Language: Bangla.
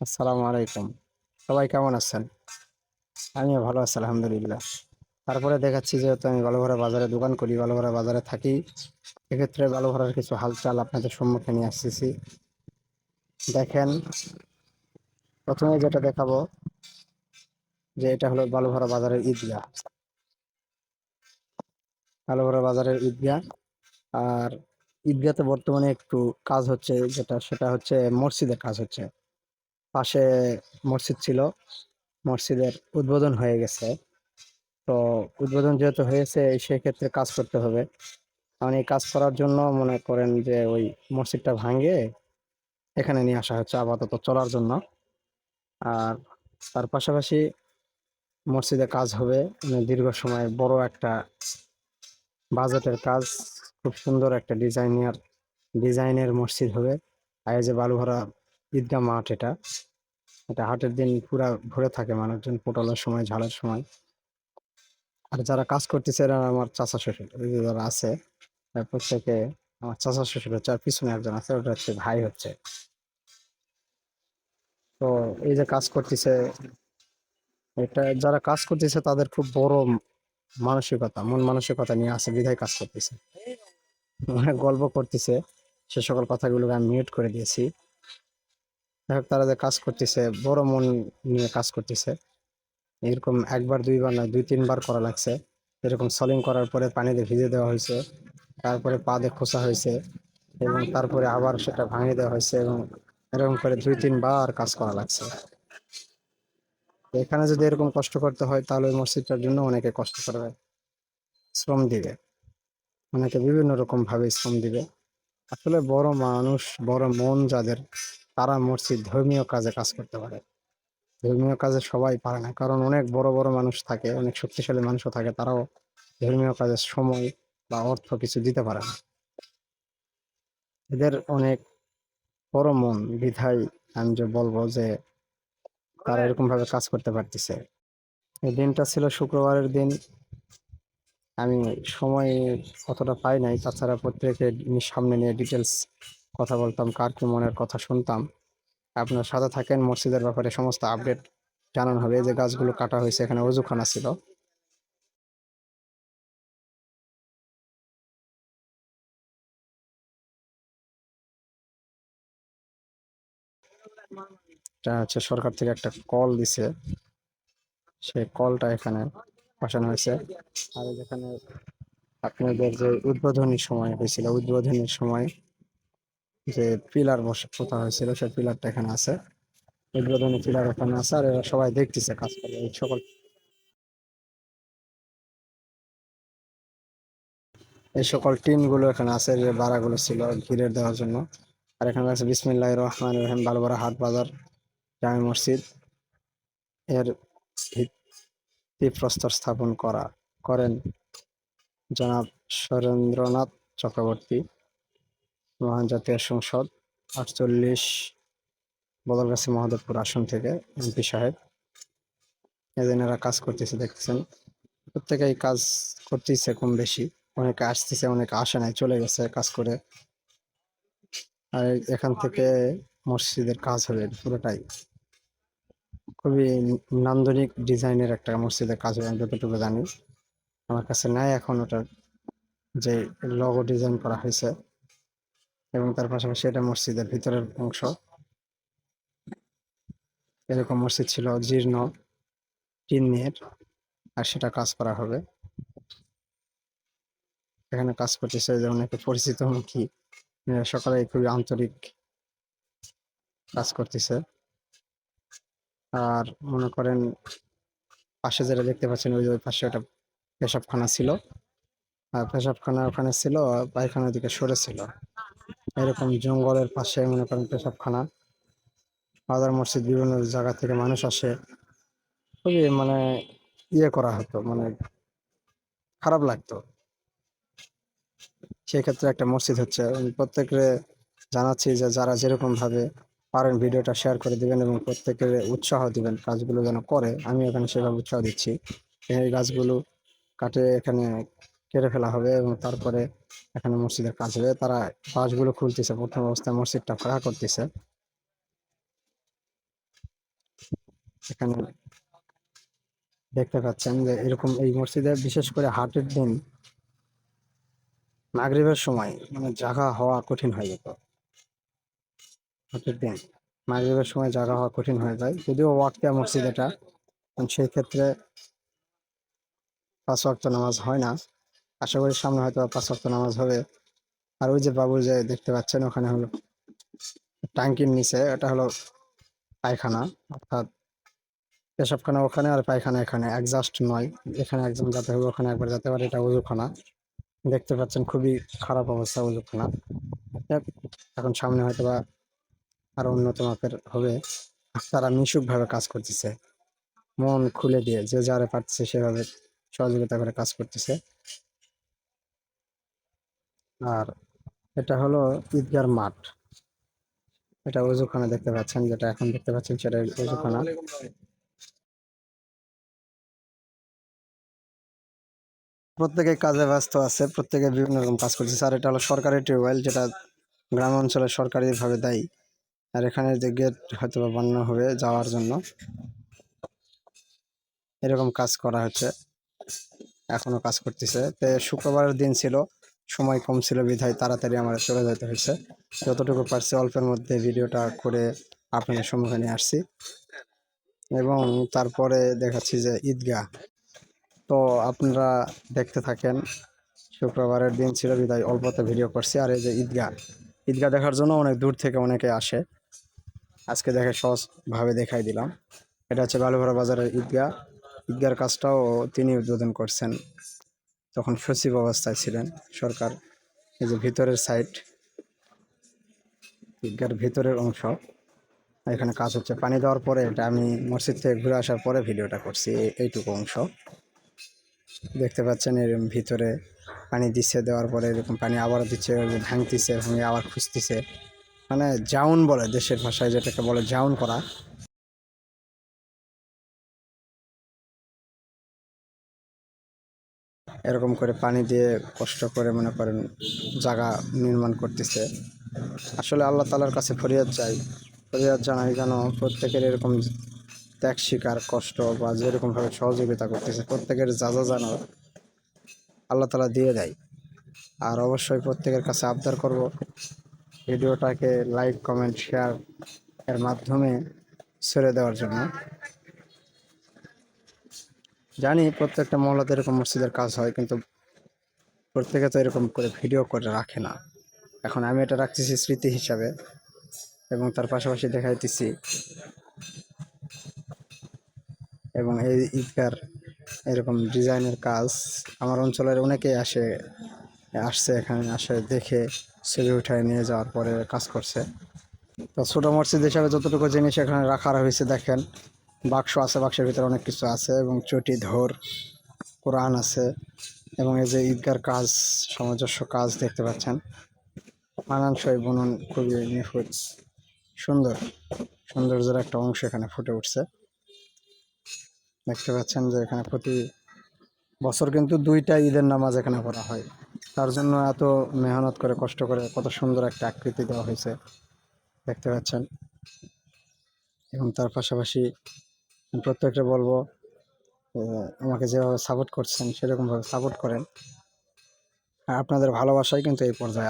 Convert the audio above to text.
আসসালামু আলাইকুম। সবাই কেমন আছেন? আমিও ভালো আছি, আলহামদুলিল্লাহ। তারপরে দেখাচ্ছি যেহেতু আমি বালুঘরা বাজারে দোকান করি বালুঘরা বাজারে থাকি, এক্ষেত্রে বালুঘরার কিছু হালচাল আপনাদের সম্মুখে নিয়ে আসতেছি। দেখেন, প্রথমে যেটা দেখাবো, যে এটা হলো বালুঘরা বাজারের ঈদগাহ। বালুঘরা বাজারের ঈদগাহ, আর ঈদগাতে বর্তমানে একটু কাজ হচ্ছে যেটা, সেটা হচ্ছে মসজিদের কাজ হচ্ছে। পাশে মসজিদ ছিল। মসজিদের উদ্বোধন হয়ে গেছে। তো উদ্বোধন যেহেতু হয়েছে, সেক্ষেত্রে কাজ করতে হবে। কারণ এই কাজ করার জন্য মনে করেন যে ওই মসজিদটা ভাঙে, এখানে নিয়ে আসা হচ্ছে আপাতত চলার জন্য। আর তার পাশাপাশি মসজিদে কাজ হবে। মানে দীর্ঘ সময় বড় একটা বাজেটের কাজ, খুব সুন্দর একটা ডিজাইনার, ডিজাইনের মসজিদ হবে। আর যে বালুভরা ঈদগাহ মাঠ এটা। এটা হাটের দিন পুরা ভরে থাকে মানুষজন, পটলের সময়, ঝালের সময়। আর যারা কাজ করতেছে এরা আমার চাচা শ্বশুর যারা আছে প্রত্যেকে আমার চাচা শ্বশুর হচ্ছে আর পিছনে একজন আছে, ওটা হচ্ছে ভাই হচ্ছে। তো এই যে কাজ করতেছে, এটা যারা কাজ করতেছে তাদের খুব বড় মানসিকতা, মন মানসিকতা নিয়ে আছে, বিধায় কাজ করতেছে। অনেক গল্প করতেছে, সে সকল কথাগুলোকে আমি মিউট করে দিয়েছি। তারা যে কাজ করতেছে, বড় মন নিয়ে কাজ করতেছে। এরকম একবার, দুইবার না, দুই, তিনবার করা লাগছে। এরকম সলিং করার পরে পানিতে ভিজে দেওয়া হয়েছে। তারপরে পা দিয়ে খোসা হয়েছে এবং তারপরে আবার সেটা ভাঙিয়ে দেওয়া হয়েছে এবং এরকম করে দুই, তিনবার কাজ করা লাগছে। এখানে যদি এরকম কষ্ট করতে হয়, তাহলে ওই মসজিদটার জন্য অনেকে কষ্ট করবে। শ্রম দিবে। অনেকে বিভিন্ন রকম ভাবে শ্রম দিবে। আসলে বড় মানুষ, বড় মন যাদের তারা মসজিদ ধর্মীয় কাজে কাজ করতে পারে। ধর্মীয় কাজে সবাই পারে না। কারণ অনেক বড় বড় মানুষ থাকে, অনেক শক্তিশালী মানুষও থাকে, তারাও ধর্মীয় কাজে সময় বা অর্থ কিছু দিতে পারে না। এদের অনেক বড় মন, বিধায় আমি যে বলব যে তারা এরকম ভাবে কাজ করতে পারতেছে। এই দিনটা ছিল শুক্রবারের দিন। আমি সময় অতটা পাই নাই। তাছাড়া প্রত্যেকে সামনে নিয়ে ডিটেলস কথা বলতাম, কার কি মনের কথা শুনতাম। আপনার সাথে থাকেন, মসজিদের ব্যাপারে সমস্ত আপডেট জানানো হবে। যে গাছগুলো কাটা হয়েছে, এখানে অজুখানা ছিল। এটা হচ্ছে সরকার থেকে একটা কল দিছে। সেই কলটা এখানে বসানো হয়েছে। আর যেখানে আপনাদের যে উদ্বোধনী সময় হয়েছিল, উদ্বোধনীর সময় যে পিলার পোতা হয়েছিল, সেই পিলারটা এখানে আছে। উদ্বোধনী পিলার ওখানে আছে, আর এরা সবাই দেখতেছে কাজ করে, এই সকল। এই সকল টিনগুলো এখানে আছে, যে বাড়াগুলো ছিল ঘিরে দেওয়ার জন্য। আর এখানে আছে বিসমিল্লাহ রহমান রহিম বালুবাড়া হাট বাজার, জামে মসজিদ। এর ভিত্তিপ্রস্তর স্থাপন করা, করেন জনাব সুরেন্দ্রনাথ চক্রবর্তী। মহান জাতীয় সংসদ, আটচল্লিশ বদলগাছি মহাদেবপুর আসন থেকে এমপি সাহেব। এজনেরা কাজ করতেছে, দেখতেছেন। প্রত্যেকেই কাজ করতেছে কম বেশি। অনেকে আসতেছে, অনেকে আসে নাই, চলে গেছে কাজ করে। আর এখান থেকে মসজিদের কাজ হবে পুরোটাই। খুবই নান্দনিক ডিজাইনের একটা মসজিদের কাজ হবে, আমি যতটুকু জানি। আমার কাছে নাই এখন ওটার যে লগো ডিজাইন করা হয়েছে। এবং তার পাশাপাশি এটা মসজিদের ভিতরের অংশ। এরকম মসজিদ ছিল জীর্ণ টিনের আর সেটা কাজ করা হবে। এখানে কাজ করতেছে যে অনেকে পরিচিত মুখী। সকালে খুবই আন্তরিক কাজ করতেছে। আর মনে করেন পাশে যেটা দেখতে পাচ্ছেন, ওই ওই পাশে একটা পেশাবখানা ছিল। আর পেশাবখানা ওখানে ছিল পায়খানার দিকে সরে ছিল। এরকম জঙ্গলের পাশে মনে করেন পেশাবখানা বাজার মসজিদ বিভিন্ন জায়গা থেকে মানুষ আসে। খুবই মানে ইয়ে করা হতো মানে খারাপ লাগতো। সেই ক্ষেত্রে একটা মসজিদ হচ্ছে। আমি প্রত্যেকে জানাচ্ছি যে যারা যেরকম ভাবে পারেন ভিডিওটা শেয়ার করে দিবেন এবং প্রত্যেকের উৎসাহ দিবেন কাজগুলো যেন করে। আমি এখানে সেভাবে উৎসাহ দিচ্ছি। এই গাছগুলো কাটে এখানে কেটে ফেলা হবে এবং তারপরে এখানে মসজিদের কাজ হবে। তারা বাঁশগুলো খুলতেছে, প্রথম অবস্থায় মসজিদটা ফাঁকা করতেছে। এখানে দেখতে পাচ্ছেন যে এরকম এই মসজিদে বিশেষ করে হাটের দিন, মাগরিবের সময় মানে জাগা হওয়া কঠিন হয়ে যেত। হাটের দিন, মাগরিবের সময় জাগা হওয়া কঠিন হয়ে যায়। যদিও ওয়াক্তিয়া মসজিদ এটা, সেই ক্ষেত্রে পাঁচ ওয়াক্ত নামাজ হয় না। আশা করি সামনে হয়তো পাঁচ ওয়াক্ত নামাজ হবে। আর ওই যে বাবু যে দেখতে পাচ্ছেন, ওখানে হলো টাঙ্কির নিচে, এটা হলো পায়খানা, অর্থাৎ পেশাবখানা ওখানে আর পায়খানা এখানে। একজাস্ট নয়, এখানে একজন যাতে হবে, ওখানে একবার যেতে পারে, এটা উজুখানা দেখতে পাচ্ছেন খুবই খারাপ অবস্থা উজুখানা এখন সামনে হয়তো বা আরও উন্নত মাপের হবে। তারা মিশুক ভাবে কাজ করতেছে। মন খুলে দিয়ে, যে যারে পারতেছে সেভাবে সহযোগিতা করে কাজ করতেছে। আর এটা হলো ঈদগার মাঠ। এটা উজুখানা দেখতে পাচ্ছেন, যেটা এখন দেখতে পাচ্ছেন সেটা উজুখানা প্রত্যেকে কাজে ব্যস্ত আছে, প্রত্যেকে বিভিন্ন রকম কাজ করতেছে আর এটা হলো সরকারি টিউবওয়েল, যেটা গ্রাম অঞ্চলে সরকারিভাবে দেয়। আর এখানে যে গেট হয়তো বা বানানো হবে যাওয়ার জন্য। এরকম কাজ করা হচ্ছে। এখনও কাজ করতেছে। তো শুক্রবারের দিন ছিল। সময় কম ছিল, বিধায় তাড়াতাড়ি আমার চলে যেতে হয়েছে যতটুকু পারছি অল্পের মধ্যে ভিডিওটা করে আপনাদের সম্মুখে নিয়ে আসছি। এবং তারপরে দেখাচ্ছি যে ঈদগাহ। তো আপনারা দেখতে থাকেন, শুক্রবারের দিন ছিল বিদায় অল্পতে ভিডিও করছি। আর এই যে ঈদগাহ ঈদগাহ দেখার জন্য অনেক দূর থেকে অনেকে আসে। আজকে দেখে সহজভাবে দেখাই দিলাম। এটা হচ্ছে বালুভরা বাজারের ঈদগাহ। ঈদগার কাজটাও তিনি উদ্বোধন করছেন। তখন সচিব অবস্থায় ছিলেন সরকার। এই যে ভিতরের সাইড ঈদগার ভিতরের অংশ। এখানে কাজ হচ্ছে পানি দেওয়ার পরে এটা আমি মসজিদ থেকে ঘুরে আসার পরে ভিডিওটা করছি এইটুকু অংশ। দেখতে পাচ্ছেন এর ভিতরে পানি দিচ্ছে, দেওয়ার পরে এরকম পানি আবার দিচ্ছে ভাঙতিছে ভেঙে আবার খুঁজতেছে। মানে জাউন বলে দেশের ভাষায় যেটাকে বলে জাউন করা। এরকম করে পানি দিয়ে কষ্ট করে মনে করেন জায়গা নির্মাণ করতেছে। আসলে আল্লাহ তালার কাছে ফরিয়াদ চাই। ফরিয়াদ জানাই যেন প্রত্যেকের এরকম ত্যাগ শিকার কষ্ট বা যেরকমভাবে সহযোগিতা করতেছে, প্রত্যেকের যা যা জানো আল্লাহ তালা দিয়ে দেয়। আর অবশ্যই প্রত্যেকের কাছে আবদার করব। ভিডিওটাকে লাইক কমেন্ট শেয়ার এর মাধ্যমে ছেড়ে দেওয়ার জন্য। জানি প্রত্যেকটা মহলাতে এরকম মসজিদের কাজ হয়, কিন্তু প্রত্যেকে তো এরকম করে ভিডিও করে রাখে না। এখন আমি এটা রাখতেছি স্মৃতি হিসাবে এবং তার পাশাপাশি দেখাইতেছি এবং এই ঈদগার এরকম ডিজাইনের কাজ আমার অঞ্চলের অনেকেই আসে, আসছে এখানে, আসে দেখে ছবি উঠায় নিয়ে যাওয়ার পরে কাজ করছে। তো ছোটো মসজিদ হিসাবে যতটুকু জিনিস এখানে রাখা হয়েছে দেখেন বাক্স আছে, বাক্সের ভিতরে অনেক কিছু আছে এবং চটি, ধর, কোরআন আছে এবং এই যে ঈদগার কাজ, সামঞ্জস্য কাজ দেখতে পাচ্ছেন। মানানসই বুনন খুবই নিখুঁত, সুন্দর, সৌন্দর্যের একটা অংশ এখানে ফুটে উঠছে। দেখতে পাচ্ছেন যে এখানে প্রতি বছর কিন্তু দুইটা ঈদের নামাজ এখানে পড়া হয়। তার জন্য এত মেহনত করে, কষ্ট করে, কত সুন্দর একটা আকৃতি দেওয়া হয়েছে। দেখতে পাচ্ছেন এবং তার পাশাপাশি প্রত্যেকটা বলব আমাকে যেভাবে সাপোর্ট করছেন, সেরকমভাবে সাপোর্ট করেন। আর আপনাদের ভালোবাসাই কিন্তু এই পর্যায়ে।